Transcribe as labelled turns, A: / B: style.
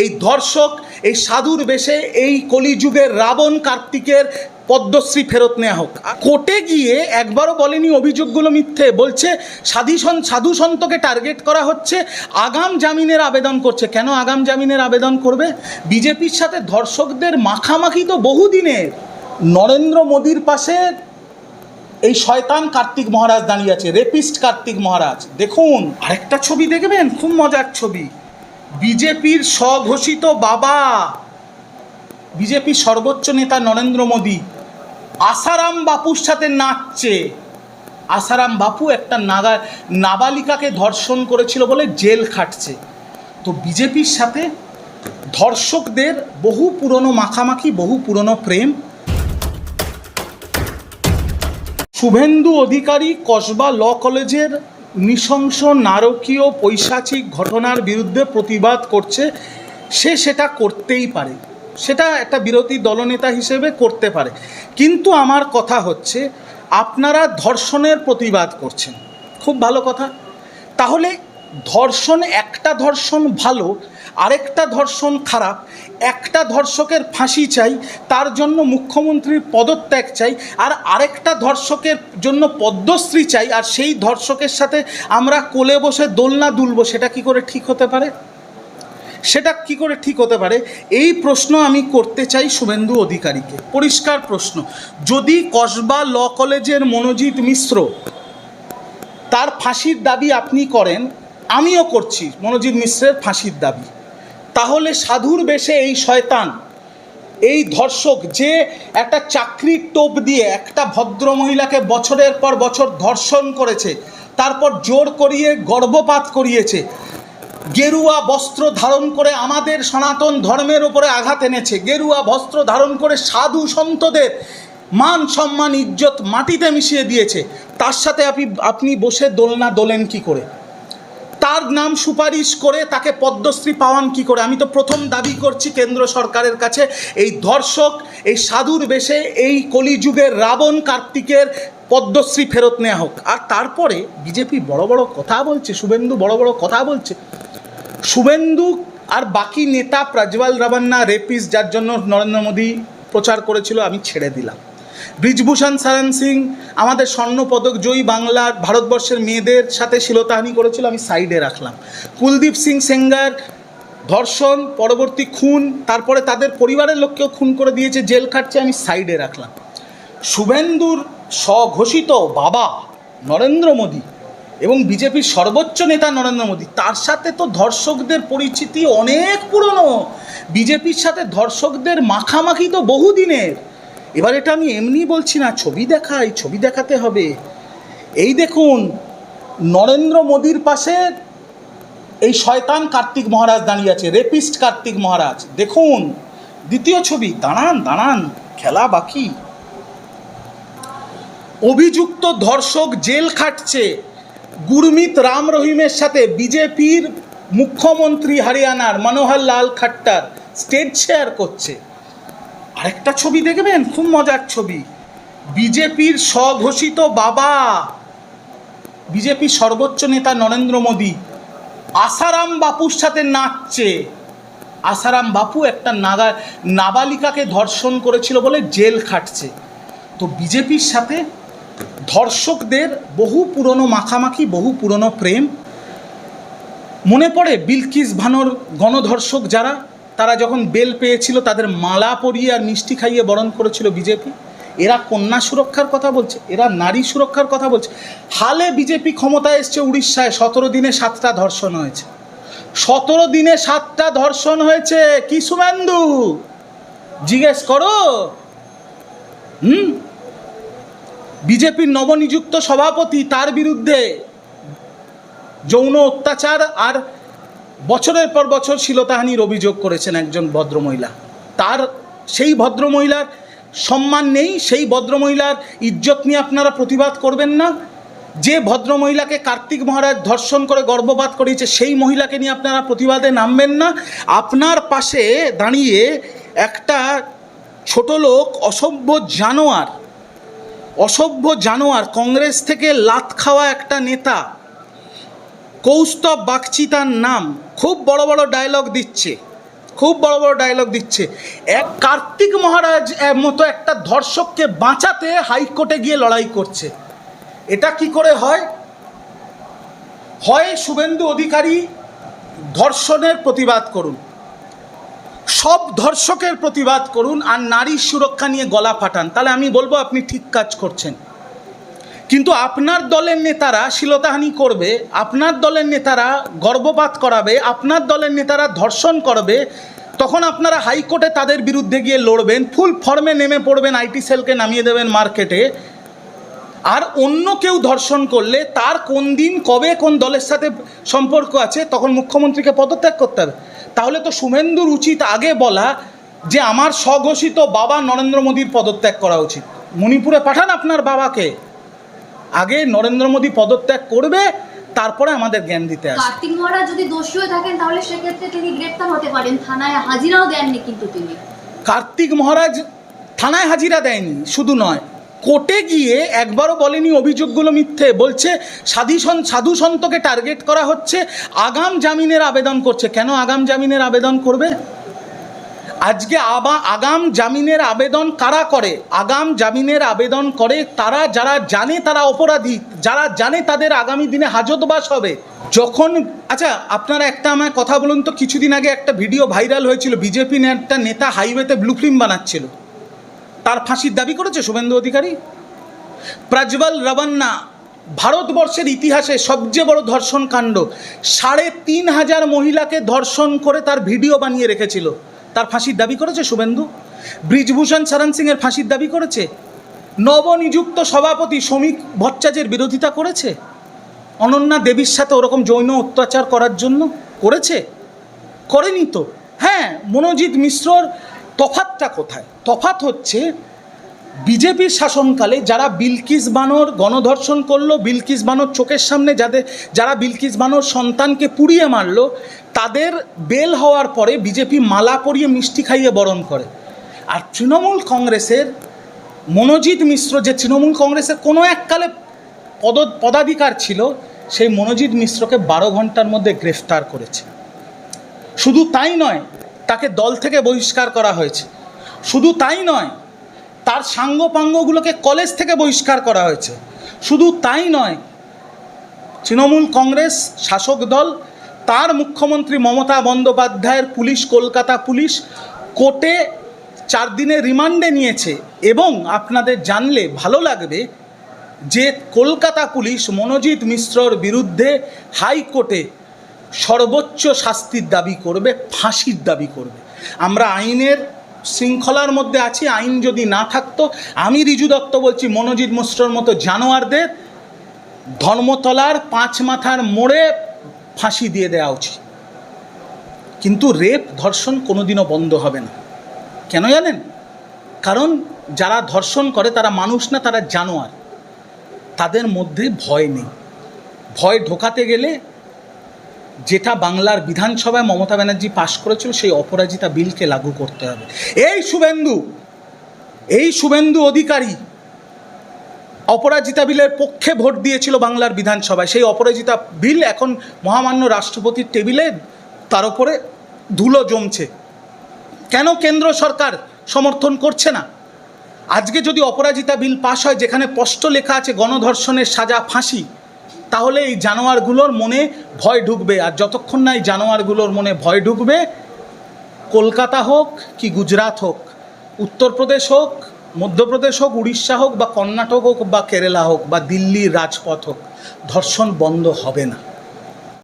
A: এই ধর্ষক, এই সাধুর বেশে এই কলিযুগের রাবণ কার্তিকের পদ্মশ্রী ফেরত নেওয়া হোক। কোর্টে গিয়ে একবারও বলেনি অভিযোগগুলো মিথ্যে, বলছে সাধু সন সাধু সন্তকে টার্গেট করা হচ্ছে, আগাম জামিনের আবেদন করছে। কেন আগাম জামিনের আবেদন করবে? বিজেপির সাথে ধর্ষকদের মাখামাখি তো বহুদিনের নরেন্দ্র মোদীর পাশে এই শয়তান কার্তিক মহারাজ দাঁড়িয়ে আছে, রেপিস্ট কার্তিক মহারাজ। দেখুন, আরেকটা ছবি দেখবেন? খুব মজার ছবি। বিজেপির স্বঘোষিত বাবা। বিজেপির সর্বোচ্চ নেতা নরেন্দ্র মোদী। আসারাম বাপুর সাথে নাচছে। আসারাম বাপু একটা নাগা, নাবালিকাকে ধর্ষণ করেছিল বলে জেল খাটছে। তো বিজেপির সাথে ধর্ষকদের বহু পুরনো মাখামাখি, বহু পুরনো প্রেম। শুভেন্দু অধিকারী কসবা ল কলেজের নৃশংস নারকীয় পৈশাচিক ঘটনার বিরুদ্ধে প্রতিবাদ করছে, সে সেটা করতেই পারে। সেটা একটা বিরোধী দলনেতা হিসেবে করতে পারে। কিন্তু আমার কথা হচ্ছে, আপনারা ধর্ষণের প্রতিবাদ করছেন। খুব ভালো কথা। তাহলে ধর্ষণ একটা ধর্ষণ ভালো, আরেকটা ধর্ষণ খারাপ, একটা ধর্ষকের ফাঁসি চাই, তার জন্য মুখ্যমন্ত্রীর পদত্যাগ চাই, আর আরেকটা ধর্ষকের জন্য পদ্মশ্রী চাই, আর সেই ধর্ষকের সাথে আমরা কোলে বসে দোলনা দুলবো, সেটা কি করে ঠিক হতে পারে? সেটা কি করে ঠিক হতে পারে? এই প্রশ্ন আমি করতে চাই শুভেন্দু অধিকারীকে। পরিষ্কার প্রশ্ন। যদি কসবা ল কলেজের মনোজিৎ মিশ্র তার ফাঁসির দাবি আপনি করেন আমিও করছি মনোজিৎ মিশ্রের ফাঁসির দাবি। তাহলে সাধুর বেশে এই শয়তান, এই ধর্ষক যে একটা চাকরির টোপ দিয়ে একটা ভদ্র মহিলাকে বছরের পর বছর ধর্ষণ করেছে, তারপর জোর করিয়ে গর্ভপাত করিয়েছে, গেরুয়া বস্ত্র ধারণ করে আমাদের সনাতন ধর্মের ওপরে আঘাত এনেছে, গেরুয়া বস্ত্র ধারণ করে সাধু সন্তদের মান সম্মান, ইজ্জত মাটিতে মিশিয়ে দিয়েছে, তার সাথে আপনি আপনি বসে দোলনা দোলেন কি করে? তার নাম সুপারিশ করে তাকে পদ্মশ্রী পাওয়ান কি করে? আমি তো প্রথম দাবি করছি কেন্দ্র সরকারের কাছে, এই ধর্ষক, এই সাধুর বেশে এই কলিযুগের রাবণ কার্তিকের পদ্মশ্রী ফেরত নেওয়া হোক। আর তারপরে বিজেপি বড় বড় কথা বলছে, শুভেন্দু বড় বড় কথা বলছে। শুভেন্দু আর বাকি নেতা প্রজ্জ্বল রাবান্না, রেপিস, যার জন্য নরেন্দ্র মোদী প্রচার করেছিল, আমি ছেড়ে দিলাম। ব্রিজভূষণ সারণ সিং, আমাদের স্বর্ণপদক জয়ী বাংলার ভারতবর্ষের মেয়েদের সাথে শিলতাহানি করেছিল, আমি সাইডে রাখলাম। কুলদীপ সিং সেঙ্গার ধর্ষণ, পরবর্তী খুন, তারপরে তাদের পরিবারের লোককেও খুন করে দিয়েছে, জেল খাটছে, আমি সাইডে রাখলাম। শুভেন্দুর স্বঘোষিত বাবা নরেন্দ্র মোদী এবং বিজেপির সর্বোচ্চ নেতা নরেন্দ্র মোদী, তার সাথে তো ধর্ষকদের পরিচিতি অনেক পুরনো। বিজেপির সাথে ধর্ষকদের মাখামাখি তো বহুদিনের। এবার এটা আমি এমনি বলছি না, ছবি দেখাই, ছবি দেখাতে হবে। এই দেখুন, নরেন্দ্র মোদীর পাশে এই শয়তান কার্তিক মহারাজ দাঁড়িয়ে আছে, রেপিস্ট কার্তিক মহারাজ। দেখুন, দ্বিতীয় ছবি, দাঁড়ান দাঁড়ান, খেলা বাকি। অভিযুক্ত ধর্ষক জেল খাটছে। গুরমিত রাম রহিমের সাথে বিজেপির মুখ্যমন্ত্রী হরিয়ানার মনোহর লাল খাট্টার স্টেজ শেয়ার করছে। আরেকটা ছবি দেখবেন? খুব মজার ছবি। বিজেপির স্বঘোষিত বাবা। বিজেপির সর্বোচ্চ নেতা নরেন্দ্র মোদী। আসারাম বাপুর সাথে নাচছে। আসারাম বাপু একটা নাগা নাবালিকাকে ধর্ষণ করেছিল বলে জেল খাটছে। তো বিজেপির সাথে ধর্ষকদের বহু পুরনো মাখামাখি, বহু পুরনো প্রেম। মনে পড়ে বিলকিস ভানোর গণধর্ষক যারা? তারা যখন বেল পেয়েছিল, তাদের মালা পরিয়ে আর মিষ্টি খাইয়ে বরণ করেছিল বিজেপি। এরা কন্যা সুরক্ষার কথা বলছে, এরা নারী সুরক্ষার কথা বলছে। হালে বিজেপি ক্ষমতায় এসছে উড়িষ্যায়, সতেরো দিনে সাতটা ধর্ষণ হয়েছে। সতেরো দিনে সাতটা ধর্ষণ হয়েছে। কি শুভেন্দু জিজ্ঞেস করো। হুম? বিজেপির নবনিযুক্ত সভাপতি তার বিরুদ্ধে যৌন অত্যাচার আর বছরের পর বছর শিলতাহানির অভিযোগ করেছেন একজন ভদ্রমহিলা। তার সেই ভদ্রমহিলার সম্মান নেই, সেই ভদ্রমহিলার ইজ্জত নিয়ে আপনারা প্রতিবাদ করবেন না। যে ভদ্রমহিলাকে কার্তিক মহারাজ ধর্ষণ করে গর্ভপাত করিয়েছে, সেই মহিলাকে নিয়ে আপনারা প্রতিবাদে নামবেন না। আপনার পাশে দাঁড়িয়ে একটা ছোট লোক, অসভ্য জানোয়ার অসভ্য জানোয়ার, কংগ্রেস থেকে লাত খাওয়া একটা নেতা, কৌস্তব বাগচি তার নাম। খুব বড় বড় ডায়লগ দিচ্ছে। খুব বড় বড় ডায়লগ দিচ্ছে। এক কার্তিক মহারাজ মতো একটা ধর্ষককে বাঁচাতে হাইকোর্টে গিয়ে লড়াই করছে। এটা কি করে হয়? হয় শুভেন্দু অধিকারী ধর্ষণের প্রতিবাদ করুন। সব ধর্ষকের প্রতিবাদ করুন আর নারীর সুরক্ষা নিয়ে গলা ফাটান। তাহলে আমি বলব আপনি ঠিক কাজ করছেন। কিন্তু আপনার দলের নেতারা শিলতাহানি করবে, আপনার দলের নেতারা গর্ভপাত করাবে, আপনার দলের নেতারা ধর্ষণ করবে, তখন আপনারা হাইকোর্টে তাদের বিরুদ্ধে গিয়ে লড়বেন, ফুল ফর্মে নেমে পড়বেন, আইটি সেলকে নামিয়ে দেবেন মার্কেটে। আর অন্য কেউ ধর্ষণ করলে তার কোন দিন, কবে, কোন দলের সাথে সম্পর্ক আছে, তখন মুখ্যমন্ত্রীকে পদত্যাগ করতে হবে। তাহলে তো শুভেন্দুর উচিত আগে বলা যে, আমার স্বঘোষিত বাবা নরেন্দ্র মোদীর পদত্যাগ করা উচিত। মণিপুরে পাঠান আপনার বাবাকে। আগে নরেন্দ্র মোদী পদত্যাগ করবে তারপরে আমাদের জ্ঞান দিতে আসবে।
B: কার্তিক মহারাজ যদি দোষী হয়ে থাকেন তাহলে সেক্ষেত্রে তিনি গ্রেপ্তার হতে পারেন। থানায় হাজিরাও দেননি কিন্তু তিনি।
A: কার্তিক মহারাজ থানায় হাজিরা দেয়নি শুধু নয়। কোর্টে গিয়ে একবারও বলেনি অভিযোগগুলো মিথ্যে। বলছে সাধু সন সাধু সন্তকে টার্গেট করা হচ্ছে আগাম জামিনের আবেদন করছে। কেন আগাম জামিনের আবেদন করবে? আজকে আবা আগাম জামিনের আবেদন কারা করে? আগাম জামিনের আবেদন করে তারা, যারা জানে তারা অপরাধী, যারা জানে তাদের আগামী দিনে হাজতবাস হবে। যখন আচ্ছা আপনারা একটা আমায় কথা বলুন তো, কিছুদিন আগে একটা ভিডিও ভাইরাল হয়েছিল, বিজেপি একটা নেতা হাইওয়েতে ব্লু ফিল্ম বানাচ্ছিল। তার ফাঁসির দাবি করেছে শুভেন্দু অধিকারী? প্রজ্বল রবান্না, ভারতবর্ষের ইতিহাসে সবচেয়ে বড় ধর্ষণ কাণ্ড। সাড়ে তিন হাজার মহিলাকে ধর্ষণ করে তার ভিডিও বানিয়ে রেখেছিল। তার ফাঁসির দাবি করেছে শুভেন্দু? ব্রিজভূষণ শরণ সিংয়ের ফাঁসির দাবি করেছে? নবনিযুক্ত সভাপতি শমিক ভট্টাচার্যের বিরোধিতা করেছে? অনন্যা দেবীর সাথে ওরকম যৌন অত্যাচার করার জন্য করেছে? করেনি তো। হ্যাঁ মনোজিৎ মিশ্রর তফাতটা কোথায়? তফাত হচ্ছে বিজেপির শাসনকালে যারা বিলকিস বানর গণধর্ষণ করল, বিলকিস বানর চোখের সামনে যাদের, যারা বিলকিস বানর সন্তানকে পুড়িয়ে মারলো, তাদের বেল হওয়ার পরে বিজেপি মালা পরিয়ে মিষ্টি খাইয়ে বরণ করে। আর তৃণমূল কংগ্রেসের মনোজিৎ মিশ্র, যে তৃণমূল কংগ্রেসের কোনো এককালে পদ, পদাধিকার ছিল, সেই মনোজিৎ মিশ্রকে বারো ঘণ্টার মধ্যে গ্রেফতার করেছে। শুধু তাই নয়, তাকে দল থেকে বহিষ্কার করা হয়েছে। শুধু তাই নয় তার সাঙ্গপাঙ্গগুলোকে কলেজ থেকে বহিষ্কার করা হয়েছে। শুধু তাই নয়, তৃণমূল কংগ্রেস, শাসক দল, তার মুখ্যমন্ত্রী মমতা বন্দ্যোপাধ্যায়ের পুলিশ, কলকাতা পুলিশ কোর্টে চার দিনের রিমান্ডে নিয়েছে এবং আপনাদের জানলে ভালো লাগবে যে কলকাতা পুলিশ মনোজিৎ মিশ্রর বিরুদ্ধে হাইকোর্টে সর্বোচ্চ শাস্তির দাবি করবে, ফাঁসির দাবি করবে। আমরা আইনের শৃঙ্খলার মধ্যে আছি, আইন যদি না থাকতো, আমি রিজু দত্ত বলছি, মনোজিৎ মিশ্রর মতো জানোয়ারদের ধর্মতলার পাঁচ মাথার মোড়ে ফাঁসি দিয়ে দেওয়া উচিত। কিন্তু রেপ ধর্ষণ কোনোদিনও বন্ধ হবে না। কেন জানেন? কারণ যারা ধর্ষণ করে, তারা মানুষ না, তারা জানোয়ার। তাদের মধ্যে ভয় নেই। ভয় ঢোকাতে গেলে যেটা বাংলার বিধানসভায় মমতা ব্যানার্জি পাশ করেছিল, সেই অপরাজিতা বিলকে লাগু করতে হবে। এই শুভেন্দু এই শুভেন্দু অধিকারী অপরাজিতা বিলের পক্ষে ভোট দিয়েছিল বাংলার বিধানসভায়। সেই অপরাজিতা বিল এখন মহামান্য রাষ্ট্রপতির টেবিলে, তার উপরে ধুলো জমছে। কেন কেন্দ্র সরকার সমর্থন করছে না? আজকে যদি অপরাজিতা বিল পাশ হয়, যেখানে স্পষ্ট লেখা আছে, গণধর্ষণের সাজা, ফাঁসি তাহলে এই জানোয়ারগুলোর মনে ভয় ঢুকবে। আর যতক্ষণ না এই জানোয়ারগুলোর মনে ভয় ঢুকবে, কলকাতা হোক কি গুজরাট হোক, উত্তরপ্রদেশ হোক, মধ্যপ্রদেশ হোক, উড়িষ্যা হোক বা কর্ণাটক হোক বা কেরালা হোক বা দিল্লির রাজপথ হোক, ধর্ষণ বন্ধ হবে না।